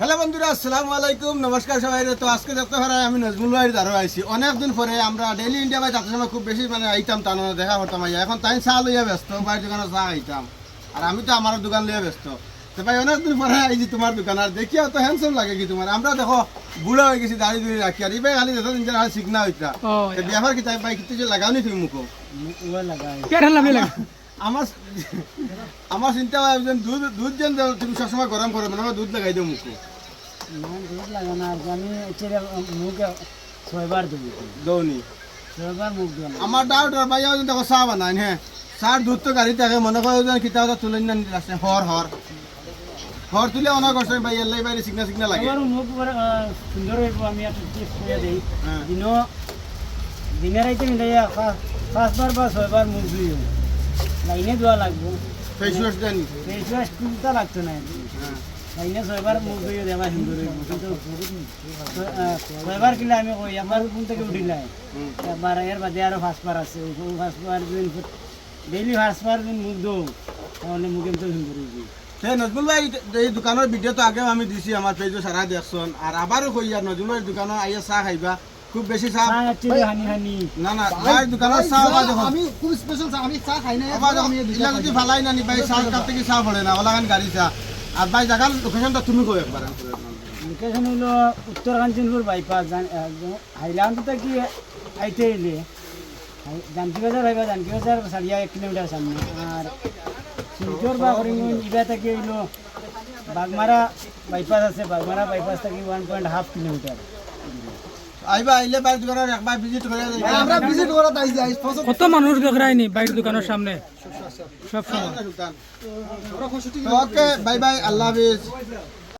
Hello বন্ধুরা আসসালামু আলাইকুম নমস্কার সবাই। তো আজকে দেখতে পারা আমি নজমুল ভাইয়ের দ্বারা আইছি। অনেকদিন পরে আমরা ডেইলি ইন্ডিয়া বাই যাত্রার সময় খুব বেশি মানে আইতাম তা দেখা করতাম। এখন তাই চা লইয়া ব্যস্ত ভাইয়ের দোকানে চা আইতাম। আর আমি তো আমার দোকান লইয়া ব্যস্ত। তো ভাই অনেকদিন পরে আইছি তোমার দোকান আর দেখিয়া তো হ্যান্ডসাম লাগে কি তোমার। আমরা দেখো বুড়া হয়ে গেছি দাড়ি দুড়ি রাখি। আর ইবাই খালি দেখো নিজের হাল শিখনা হইতা ও বিয়াবার কি তাই ভাই কিছু যে লাগাওনি তুমি মুখো? কেন লাভে লাগে? আমার আমার চিন্তা হয় দুধ দুধ যেন তুমি সবসময় গরম করো মানে দুধ লাগাই দিও মুখো। দুধ লাগে না আর আমি ছেলে মুখে ছয়বার দেবো দৌনি। ছয়বার মুখ দেবো আমার ডাউট ভাই যেন দেখো চা বানাই হ্যাঁ চার দুধ তো গাড়ি থাকে মনে করো যেন কিতাব তুলে না রাস্তা হর হর হর তুলে অনেক কষ্ট ভাই এলাই বাইরে সিগনা সিগনা লাগে। আমার মুখ সুন্দর হইব আমি একটা টিপস করে দিই। হ্যাঁ। দিন দিনের রাইতে মিলাইয়া পাঁচবার বা ছয়বার মুখ ধুই লাইনে ধোয়া লাগবো। ফেস ওয়াশ দেন ফেস ওয়াশ তুলতে লাগতো না হ্যাঁ লাইনে ছয়বার মুখ সুন্দর হইব কিন্তু ছয়বার কিলে আমি কই একবার ঘুম থেকে উঠিলাই। একবার এর বাদে আরও ফার্স্টবার আছে। ওই ফার্স্টবার দিন ডেইলি ফার্স্টবার দিন মুখ দো তাহলে মুখ এমনি সুন্দর হইব সে নজমুল ভাই এই দোকানের ভিডিও তো আগেও আমি দিছি আমার পেজও সারা দেখছন আর আবারও কই আর নজমুল ভাইয়ের দোকানে আইয়া চাহ খাইবা। খুব বেশি চাহ চা হানি হানি। না না ভাইয়ের দোকানের আবার দেখো আমি খুব স্পেশাল চা আমি চা খাই না আবার দেখো ইলা যদি ভালাই না নি ভাই চাহ কাপ থেকে চাহ পড়ে না ওলাগান গাড়ি চাহ আর ভাই জায়গার লোকেশনটা তুমি কই একবার? লোকেশন হইল উত্তর কাঞ্চনপুর বাইপাস হাইলান্ড কি আইতে এলে? জানকি বাজার হইবা জানকি বাজার সারিয়া এক কিলোমিটার সামনে। আর শিলচর বা হরিঙ্গঞ্জ ইবা থেকে হইল বাগমারা বাইপাস আছে বাগমারা বাইপাস থেকে ওয়ান পয়েন্ট হাফ কিলোমিটার আইবা আইলে ভাই দোকানের একবার ভিজিট করে আমরা ভিজিট করা তাই যাই কত মানুষ দেখরাইনি বাইর দোকানের সামনে? সব সময় ওকে বাই বাই আল্লাহ হাফিজ।